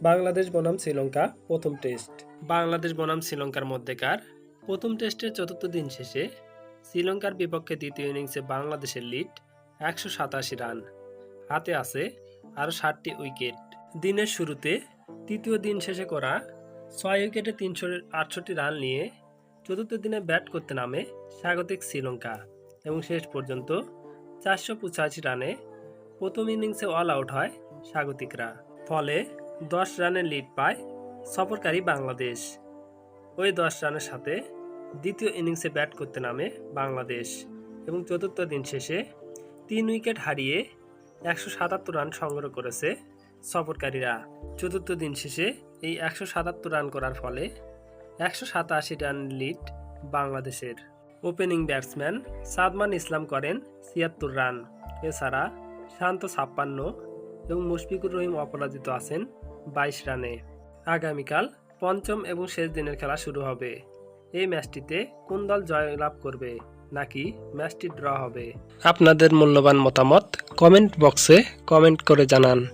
বাংলাদেশ বনাম শ্রীলঙ্কা, প্রথম টেস্ট। বাংলাদেশ বনাম শ্রীলঙ্কার মধ্যেকার প্রথম টেস্টের চতুর্থ দিন শেষে শ্রীলঙ্কার বিপক্ষে দ্বিতীয় ইনিংসে বাংলাদেশের লিড একশো সাতাশি রান। হাতে আছে আরও ষাটটি উইকেট। দিনের শুরুতে তৃতীয় দিন শেষে করা ছয় উইকেটে তিনশো আটষট্টি রান নিয়ে চতুর্থ দিনে ব্যাট করতে নামে স্বাগতিক শ্রীলঙ্কা এবং শেষ পর্যন্ত চারশো পঁচাশি রানে প্রথম ইনিংসে অল আউট হয় স্বাগতিকরা। ফলে দশ রানের লিড পায় সফরকারী বাংলাদেশ। ওই দশ রানের সাথে দ্বিতীয় ইনিংসে ব্যাট করতে নামে বাংলাদেশ এবং চতুর্থ দিন শেষে তিন উইকেট হারিয়ে একশো সাতাত্তর রান সংগ্রহ করেছে সফরকারীরা। চতুর্থ দিন শেষে এই একশো সাতাত্তর রান করার ফলে একশো সাতাশি রান লিড বাংলাদেশের। ওপেনিং ব্যাটসম্যান সাদমান ইসলাম করেন ছিয়াত্তর রান এছাড়া শান্ত ছাপ্পান্ন এবং মুশফিকুর রহিম অপরাজিত আছেন বাইশ রানে। আগামীকাল পঞ্চম এবং শেষ দিনের খেলা শুরু হবে। এই ম্যাচটিতে কোন দল জয়লাভ করবে নাকি ম্যাচটি ড্র হবে? আপনাদের মূল্যবান মতামত কমেন্ট বক্সে কমেন্ট করে জানান।